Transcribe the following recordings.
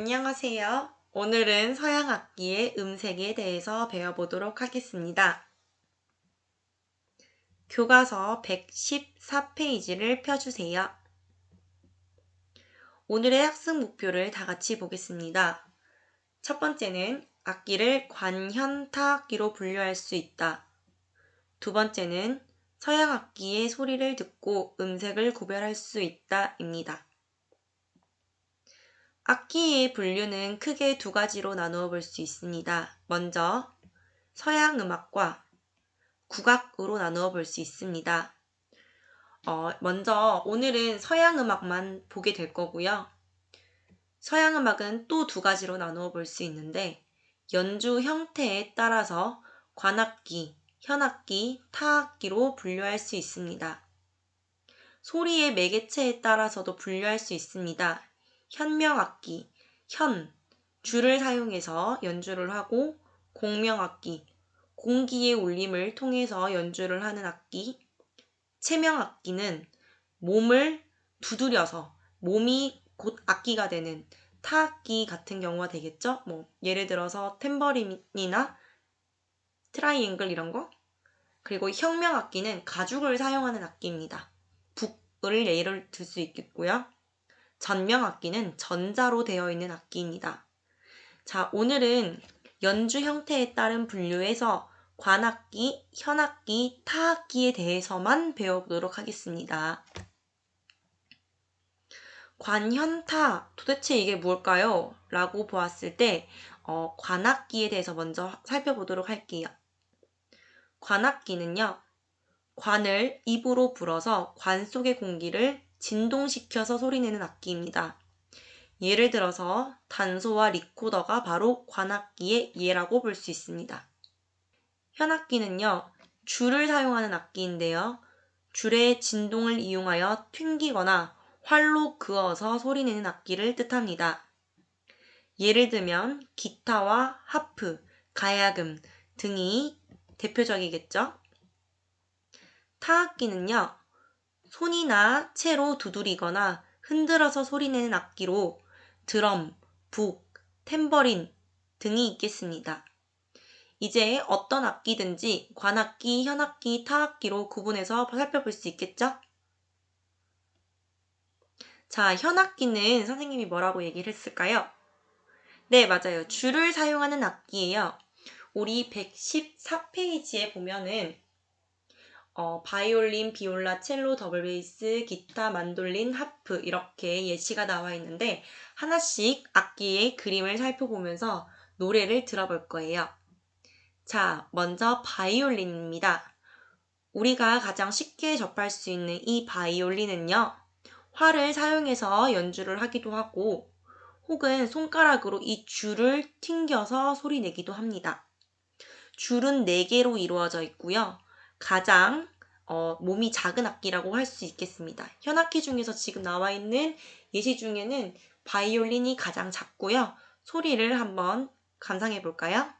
안녕하세요. 오늘은 서양 악기의 음색에 대해서 배워보도록 하겠습니다. 교과서 114페이지를 펴주세요. 오늘의 학습 목표를 다 같이 보겠습니다. 첫 번째는 악기를 관현타 악기로 분류할 수 있다. 두 번째는 서양 악기의 소리를 듣고 음색을 구별할 수 있다입니다. 악기의 분류는 크게 두 가지로 나누어 볼 수 있습니다. 먼저 서양 음악과 국악으로 나누어 볼 수 있습니다. 어, 먼저 오늘은 서양 음악만 보게 될 거고요. 서양 음악은 또 두 가지로 나누어 볼 수 있는데 연주 형태에 따라서 관악기, 현악기, 타악기로 분류할 수 있습니다. 소리의 매개체에 따라서도 분류할 수 있습니다. 현명악기, 현, 줄을 사용해서 연주를 하고 공명악기, 공기의 울림을 통해서 연주를 하는 악기, 체명악기는 몸을 두드려서 몸이 곧 악기가 되는 타악기 같은 경우가 되겠죠. 뭐 예를 들어서 탬버린이나 트라이앵글 이런 거. 그리고 혁명악기는 가죽을 사용하는 악기입니다. 북을 예를 들 수 있겠고요. 전명악기는 전자로 되어 있는 악기입니다. 자, 오늘은 연주 형태에 따른 분류에서 관악기, 현악기, 타악기에 대해서만 배워보도록 하겠습니다. 관현타, 도대체 이게 뭘까요? 라고 보았을 때, 어, 관악기에 대해서 먼저 살펴보도록 할게요. 관악기는요, 관을 입으로 불어서 관 속의 공기를 진동시켜서 소리내는 악기입니다. 예를 들어서 단소와 리코더가 바로 관악기의 예라고 볼 수 있습니다. 현악기는요, 줄을 사용하는 악기인데요. 줄의 진동을 이용하여 튕기거나 활로 그어서 소리내는 악기를 뜻합니다. 예를 들면 기타와 하프, 가야금 등이 대표적이겠죠? 타악기는요, 손이나 채로 두드리거나 흔들어서 소리내는 악기로 드럼, 북, 탬버린 등이 있겠습니다. 이제 어떤 악기든지 관악기, 현악기, 타악기로 구분해서 살펴볼 수 있겠죠? 자, 현악기는 선생님이 뭐라고 얘기를 했을까요? 네, 맞아요. 줄을 사용하는 악기예요. 우리 114페이지에 보면은 어, 바이올린, 비올라, 첼로, 더블 베이스, 기타, 만돌린, 하프 이렇게 예시가 나와 있는데 하나씩 악기의 그림을 살펴보면서 노래를 들어볼 거예요. 자, 먼저 바이올린입니다. 우리가 가장 쉽게 접할 수 있는 이 바이올린은요. 활을 사용해서 연주를 하기도 하고 혹은 손가락으로 이 줄을 튕겨서 소리 내기도 합니다. 줄은 4개로 이루어져 있고요. 가장 어, 몸이 작은 악기라고 할 수 있겠습니다. 현악기 중에서 지금 나와 있는 예시 중에는 바이올린이 가장 작고요. 소리를 한번 감상해 볼까요?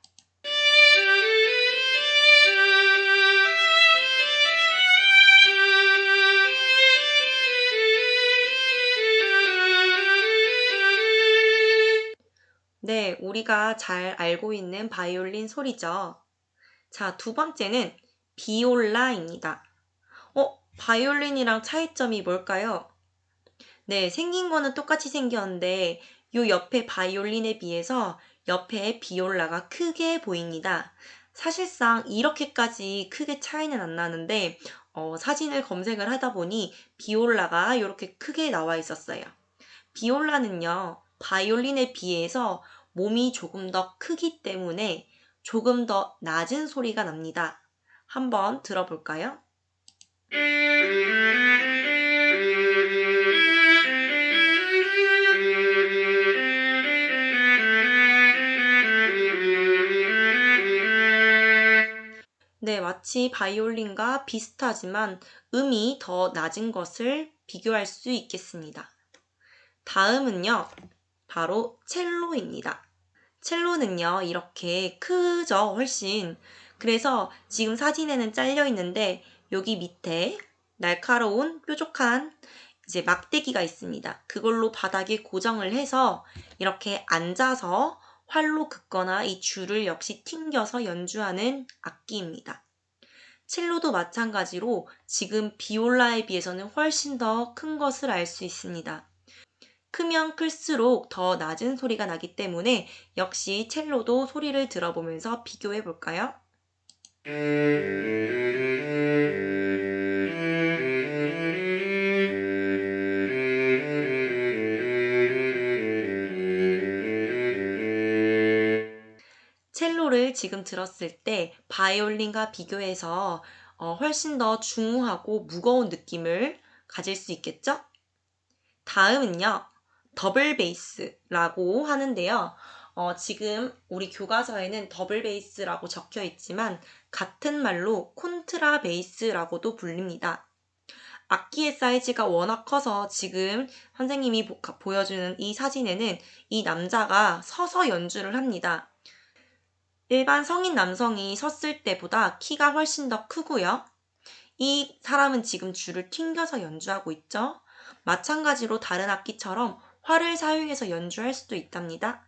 네, 우리가 잘 알고 있는 바이올린 소리죠. 자, 두 번째는 비올라입니다. 어, 바이올린이랑 차이점이 뭘까요? 네, 생긴 거는 똑같이 생겼는데 요 옆에 바이올린에 비해서 옆에 비올라가 크게 보입니다. 사실상 이렇게까지 크게 차이는 안 나는데 어, 사진을 검색을 하다 보니 비올라가 이렇게 크게 나와 있었어요. 비올라는요, 바이올린에 비해서 몸이 조금 더 크기 때문에 조금 더 낮은 소리가 납니다. 한번 들어볼까요? 네, 마치 바이올린과 비슷하지만 음이 더 낮은 것을 비교할 수 있겠습니다. 다음은요, 바로 첼로입니다. 첼로는요, 이렇게 크죠, 훨씬. 그래서 지금 사진에는 잘려 있는데, 여기 밑에 날카로운 뾰족한 이제 막대기가 있습니다. 그걸로 바닥에 고정을 해서 이렇게 앉아서 활로 긋거나 이 줄을 역시 튕겨서 연주하는 악기입니다. 첼로도 마찬가지로 지금 비올라에 비해서는 훨씬 더 큰 것을 알 수 있습니다. 크면 클수록 더 낮은 소리가 나기 때문에 역시 첼로도 소리를 들어보면서 비교해 볼까요? 첼로를 지금 들었을 때 바이올린과 비교해서 어, 훨씬 더 중후하고 무거운 느낌을 가질 수 있겠죠? 다음은요, 더블 베이스라고 하는데요. 어, 지금 우리 교과서에는 더블 베이스라고 적혀 있지만 같은 말로 콘트라 베이스라고도 불립니다. 악기의 사이즈가 워낙 커서 지금 선생님이 보, 보여주는 이 사진에는 이 남자가 서서 연주를 합니다. 일반 성인 남성이 섰을 때보다 키가 훨씬 더 크고요. 이 사람은 지금 줄을 튕겨서 연주하고 있죠. 마찬가지로 다른 악기처럼 활을 사용해서 연주할 수도 있답니다.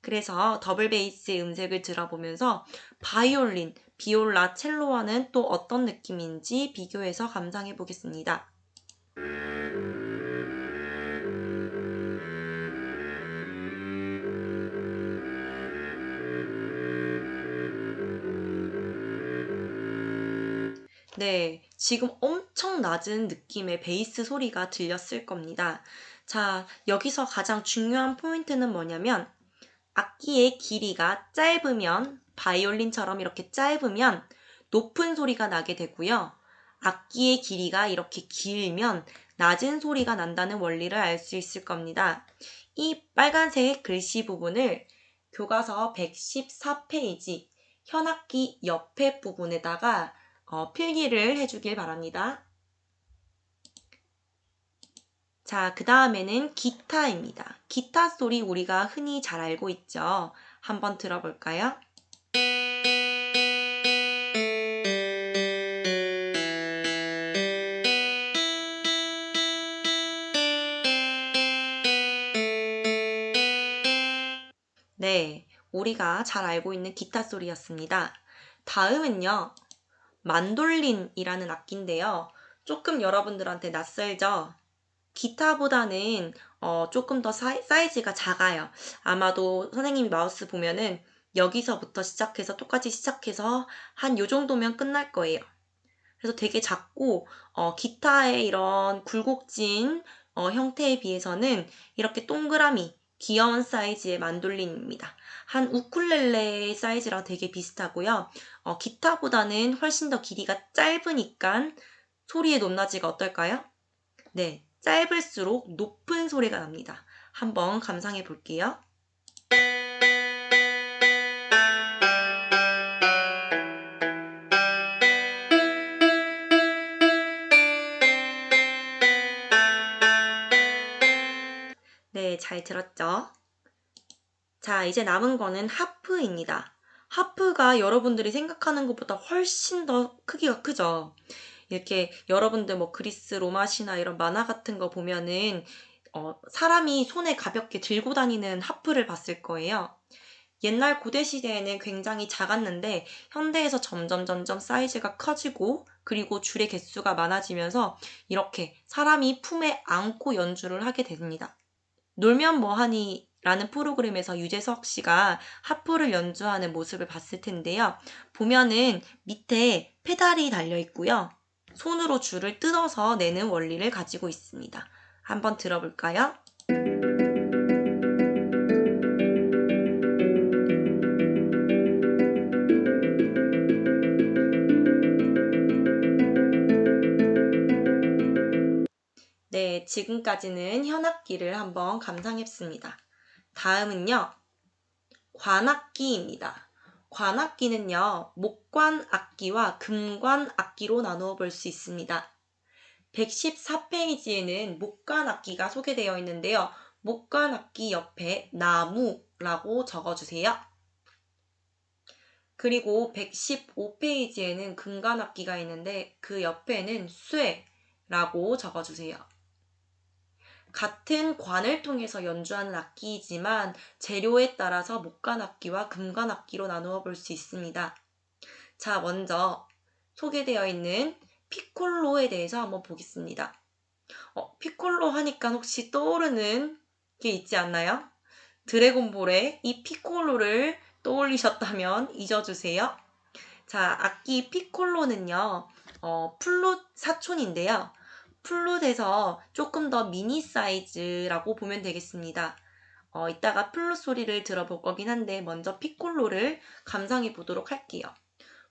그래서 더블 베이스의 음색을 들어보면서 바이올린, 비올라, 첼로와는 또 어떤 느낌인지 비교해서 감상해 보겠습니다. 네, 지금 엄청 낮은 느낌의 베이스 소리가 들렸을 겁니다. 자, 여기서 가장 중요한 포인트는 뭐냐면 악기의 길이가 짧으면 바이올린처럼 이렇게 짧으면 높은 소리가 나게 되고요. 악기의 길이가 이렇게 길면 낮은 소리가 난다는 원리를 알 수 있을 겁니다. 이 빨간색 글씨 부분을 교과서 114페이지 현악기 옆에 부분에다가 어, 필기를 해주길 바랍니다. 자, 그 다음에는 기타입니다. 기타 소리 우리가 흔히 잘 알고 있죠. 한번 들어볼까요? 네, 우리가 잘 알고 있는 기타 소리였습니다. 다음은요, 만돌린이라는 악기인데요. 조금 여러분들한테 낯설죠? 기타보다는 어, 조금 더 사이, 사이즈가 작아요. 아마도 선생님이 마우스 보면은 여기서부터 시작해서 똑같이 시작해서 한 요 정도면 끝날 거예요. 그래서 되게 작고 어, 기타의 이런 굴곡진 어, 형태에 비해서는 이렇게 동그라미 귀여운 사이즈의 만돌린입니다. 한 우쿨렐레 사이즈랑 되게 비슷하고요. 어, 기타보다는 훨씬 더 길이가 짧으니까 소리의 높낮이가 어떨까요? 네, 짧을수록 높은 소리가 납니다. 한번 감상해 볼게요. 네, 잘 들었죠? 자, 이제 남은 거는 하프입니다. 하프가 여러분들이 생각하는 것보다 훨씬 더 크기가 크죠? 이렇게 여러분들 뭐 그리스 로마 신화 이런 만화 같은 거 보면은 어, 사람이 손에 가볍게 들고 다니는 하프를 봤을 거예요. 옛날 고대 시대에는 굉장히 작았는데 현대에서 점점 점점 사이즈가 커지고 그리고 줄의 개수가 많아지면서 이렇게 사람이 품에 안고 연주를 하게 됩니다. 놀면 뭐하니 라는 프로그램에서 유재석 씨가 하프를 연주하는 모습을 봤을 텐데요. 보면은 밑에 페달이 달려 있고요. 손으로 줄을 뜯어서 내는 원리를 가지고 있습니다. 한번 들어볼까요? 네, 지금까지는 현악기를 한번 감상했습니다. 다음은요, 관악기입니다. 관악기는요, 목관 악기와 금관 악기로 나누어 볼 수 있습니다. 114페이지에는 목관 악기가 소개되어 있는데요. 목관 악기 옆에 나무라고 적어주세요. 그리고 115페이지에는 금관 악기가 있는데 그 옆에는 쇠라고 적어주세요. 같은 관을 통해서 연주하는 악기이지만 재료에 따라서 목관 악기와 금관 악기로 나누어 볼 수 있습니다. 자, 먼저 소개되어 있는 피콜로에 대해서 한번 보겠습니다. 어, 피콜로 하니까 혹시 떠오르는 게 있지 않나요? 드래곤볼의 이 피콜로를 떠올리셨다면 잊어주세요. 자, 악기 피콜로는요, 어, 플룻 사촌인데요. 플룻에서 조금 더 미니 사이즈라고 보면 되겠습니다. 어, 이따가 플룻 소리를 들어볼 거긴 한데 먼저 피콜로를 감상해 보도록 할게요.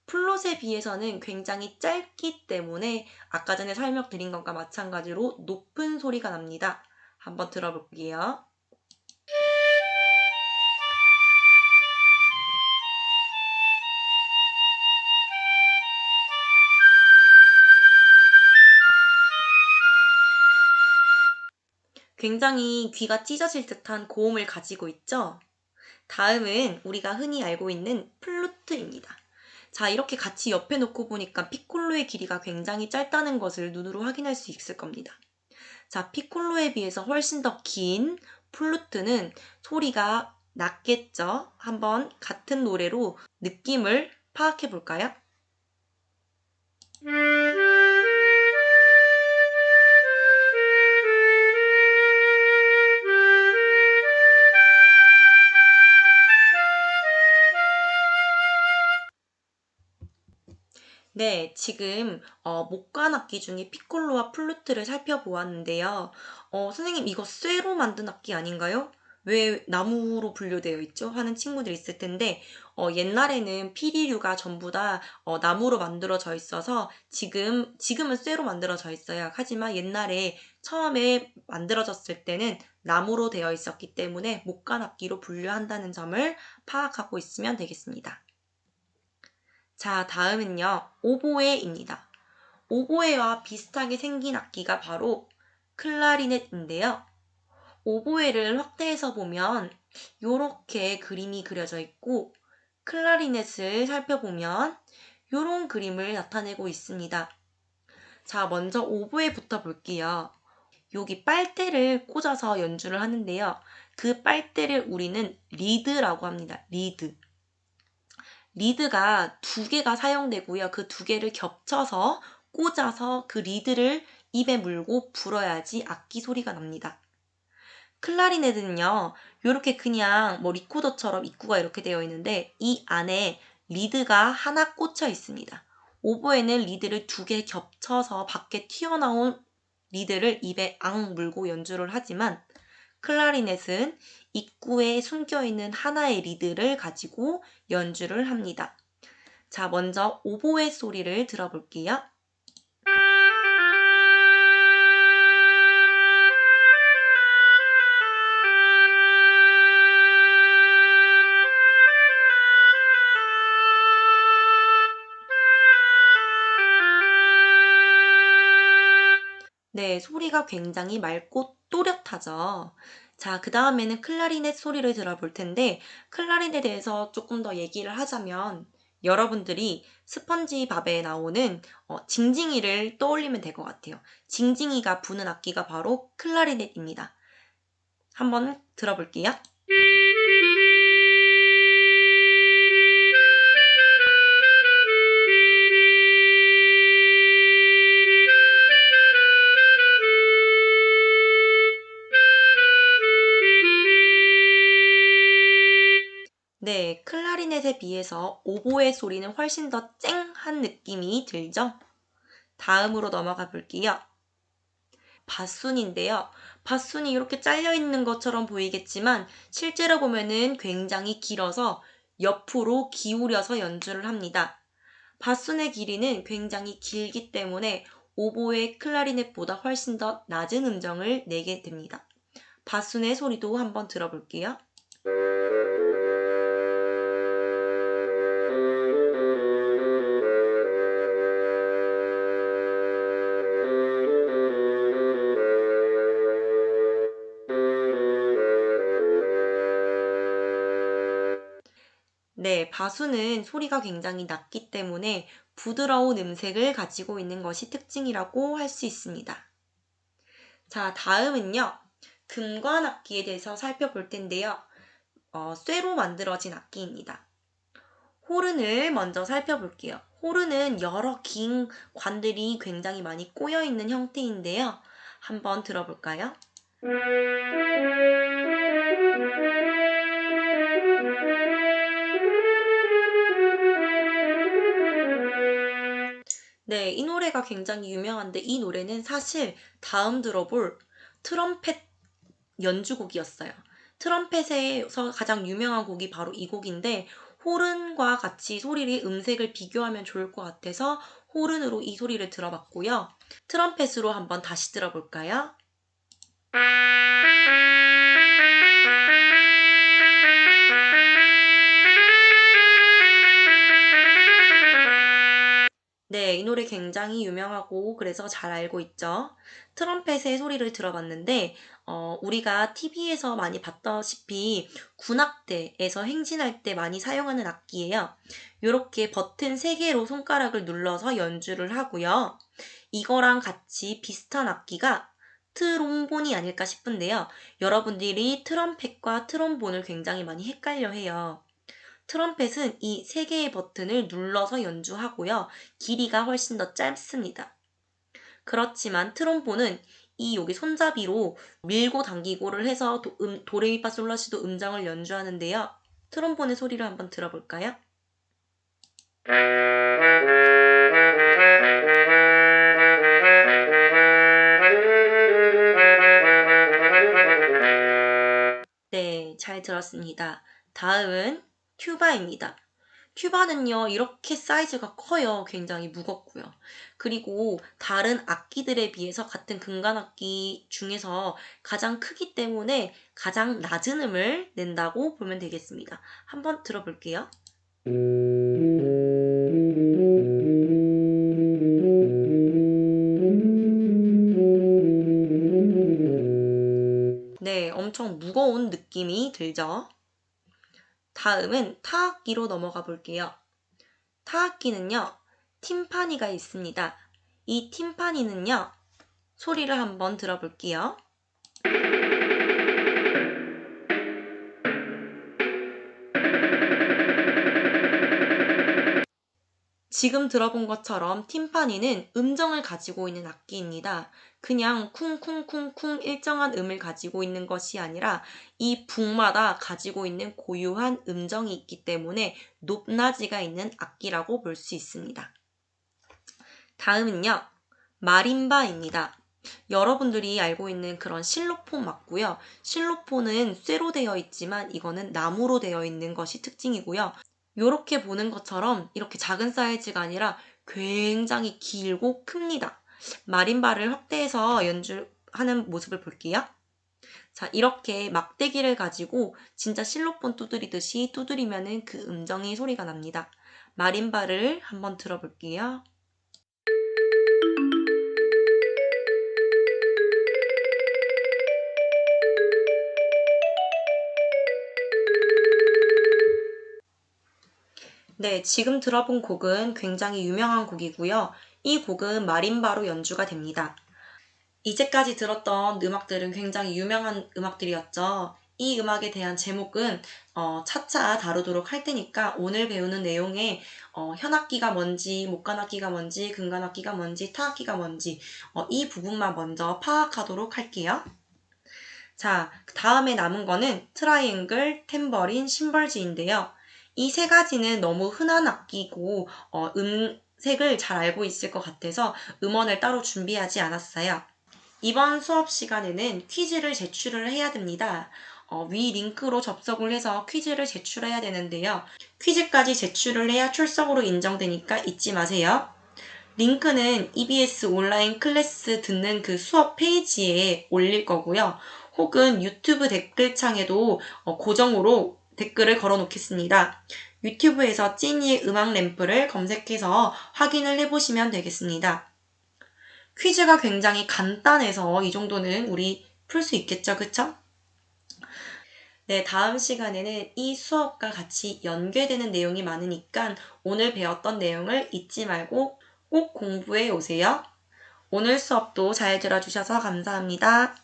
플룻에 비해서는 굉장히 짧기 때문에 아까 전에 설명드린 것과 마찬가지로 높은 소리가 납니다. 한번 들어볼게요. 굉장히 귀가 찢어질 듯한 고음을 가지고 있죠? 다음은 우리가 흔히 알고 있는 플루트입니다. 자, 이렇게 같이 옆에 놓고 보니까 피콜로의 길이가 굉장히 짧다는 것을 눈으로 확인할 수 있을 겁니다. 자, 피콜로에 비해서 훨씬 더 긴 플루트는 소리가 낮겠죠? 한번 같은 노래로 느낌을 파악해 볼까요? 네, 지금 어, 목관 악기 중에 피콜로와 플루트를 살펴보았는데요. 어, 선생님 이거 쇠로 만든 악기 아닌가요? 왜 나무로 분류되어 있죠? 하는 친구들 있을 텐데 어, 옛날에는 피리류가 전부 다 어, 나무로 만들어져 있어서 지금 지금은 쇠로 만들어져 있어요. 하지만 옛날에 처음에 만들어졌을 때는 나무로 되어 있었기 때문에 목관 악기로 분류한다는 점을 파악하고 있으면 되겠습니다. 자, 다음은요. 오보에입니다. 오보에와 비슷하게 생긴 악기가 바로 클라리넷인데요. 오보에를 확대해서 보면 이렇게 그림이 그려져 있고 클라리넷을 살펴보면 이런 그림을 나타내고 있습니다. 자, 먼저 오보에부터 볼게요. 여기 빨대를 꽂아서 연주를 하는데요. 그 빨대를 우리는 리드라고 합니다. 리드. 리드가 두 개가 사용되고요. 그 두 개를 겹쳐서 꽂아서 그 리드를 입에 물고 불어야지 악기 소리가 납니다. 클라리넷은요, 이렇게 그냥 뭐 리코더처럼 입구가 이렇게 되어 있는데 이 안에 리드가 하나 꽂혀 있습니다. 오보에는 리드를 두 개 겹쳐서 밖에 튀어나온 리드를 입에 앙 물고 연주를 하지만 클라리넷은 입구에 숨겨 있는 하나의 리드를 가지고 연주를 합니다. 자, 먼저 오보의 소리를 들어볼게요. 네, 소리가 굉장히 맑고 또렷하죠. 자, 그 다음에는 클라리넷 소리를 들어볼 텐데, 클라리넷에 대해서 조금 더 얘기를 하자면, 여러분들이 스펀지 밥에 나오는 어, 징징이를 떠올리면 될 것 같아요. 징징이가 부는 악기가 바로 클라리넷입니다. 한번 들어볼게요. 비해서 오보의 소리는 훨씬 더 쨍한 느낌이 들죠? 다음으로 넘어가 볼게요. 바순인데요. 바순이 이렇게 잘려 있는 것처럼 보이겠지만 실제로 보면은 굉장히 길어서 옆으로 기울여서 연주를 합니다. 바순의 길이는 굉장히 길기 때문에 오보의 클라리넷보다 훨씬 더 낮은 음정을 내게 됩니다. 바순의 소리도 한번 들어볼게요. 네, 바수는 소리가 굉장히 낮기 때문에 부드러운 음색을 가지고 있는 것이 특징이라고 할 수 있습니다. 자, 다음은요. 금관 악기에 대해서 살펴볼 텐데요. 어, 쇠로 만들어진 악기입니다. 호른을 먼저 살펴볼게요. 호른은 여러 긴 관들이 굉장히 많이 꼬여 있는 형태인데요. 한번 들어볼까요? 네, 이 노래가 굉장히 유명한데 이 노래는 사실 다음 들어볼 트럼펫 연주곡이었어요. 트럼펫에서 가장 유명한 곡이 바로 이 곡인데 호른과 같이 소리를 음색을 비교하면 좋을 것 같아서 호른으로 이 소리를 들어봤고요. 트럼펫으로 한번 다시 들어볼까요? 네, 이 노래 굉장히 유명하고 그래서 잘 알고 있죠. 트럼펫의 소리를 들어봤는데 어, 우리가 TV에서 많이 봤다시피 군악대에서 행진할 때 많이 사용하는 악기예요. 이렇게 버튼 3개로 손가락을 눌러서 연주를 하고요. 이거랑 같이 비슷한 악기가 트롬본이 아닐까 싶은데요. 여러분들이 트럼펫과 트롬본을 굉장히 많이 헷갈려 해요. 트럼펫은 이 세 개의 버튼을 눌러서 연주하고요. 길이가 훨씬 더 짧습니다. 그렇지만 트롬본은 이 여기 손잡이로 밀고 당기고를 해서 도, 음, 도레미파솔라시도 음정을 연주하는데요. 트롬본의 소리를 한번 들어볼까요? 네, 잘 들었습니다. 다음은 튜바입니다. 튜바는요, 이렇게 사이즈가 커요. 굉장히 무겁고요. 그리고 다른 악기들에 비해서 같은 금관악기 중에서 가장 크기 때문에 가장 낮은 음을 낸다고 보면 되겠습니다. 한번 들어볼게요. 네, 엄청 무거운 느낌이 들죠? 다음은 타악기로 넘어가 볼게요. 타악기는요, 팀파니가 있습니다. 이 팀파니는요, 소리를 한번 들어볼게요. 지금 들어본 것처럼 팀파니는 음정을 가지고 있는 악기입니다. 그냥 쿵쿵쿵쿵 일정한 음을 가지고 있는 것이 아니라 이 북마다 가지고 있는 고유한 음정이 있기 때문에 높낮이가 있는 악기라고 볼 수 있습니다. 다음은요. 마림바입니다. 여러분들이 알고 있는 그런 실로폰 맞고요. 실로폰은 쇠로 되어 있지만 이거는 나무로 되어 있는 것이 특징이고요. 이렇게 보는 것처럼 이렇게 작은 사이즈가 아니라 굉장히 길고 큽니다. 마림바를 확대해서 연주하는 모습을 볼게요. 자, 이렇게 막대기를 가지고 진짜 실로폰 두드리듯이 두드리면은 그 음정이 소리가 납니다. 마림바를 한번 들어볼게요. 네, 지금 들어본 곡은 굉장히 유명한 곡이고요. 이 곡은 마림바로 연주가 됩니다. 이제까지 들었던 음악들은 굉장히 유명한 음악들이었죠. 이 음악에 대한 제목은 어, 차차 다루도록 할 테니까 오늘 배우는 내용에 어, 현악기가 뭔지, 목관악기가 뭔지, 금관악기가 뭔지, 타악기가 뭔지 어, 이 부분만 먼저 파악하도록 할게요. 자, 다음에 남은 거는 트라이앵글, 템버린, 심벌지인데요. 이 세 가지는 너무 흔한 악기고 어, 음색을 잘 알고 있을 것 같아서 음원을 따로 준비하지 않았어요. 이번 수업 시간에는 퀴즈를 제출을 해야 됩니다. 어, 위 링크로 접속을 해서 퀴즈를 제출해야 되는데요. 퀴즈까지 제출을 해야 출석으로 인정되니까 잊지 마세요. 링크는 EBS 온라인 클래스 듣는 그 수업 페이지에 올릴 거고요. 혹은 유튜브 댓글창에도 어, 고정으로 댓글을 걸어 놓겠습니다. 유튜브에서 찐이의 음악 램프를 검색해서 확인을 해보시면 되겠습니다. 퀴즈가 굉장히 간단해서 이 정도는 우리 풀 수 있겠죠, 그쵸? 네, 다음 시간에는 이 수업과 같이 연계되는 내용이 많으니까 오늘 배웠던 내용을 잊지 말고 꼭 공부해 오세요. 오늘 수업도 잘 들어주셔서 감사합니다.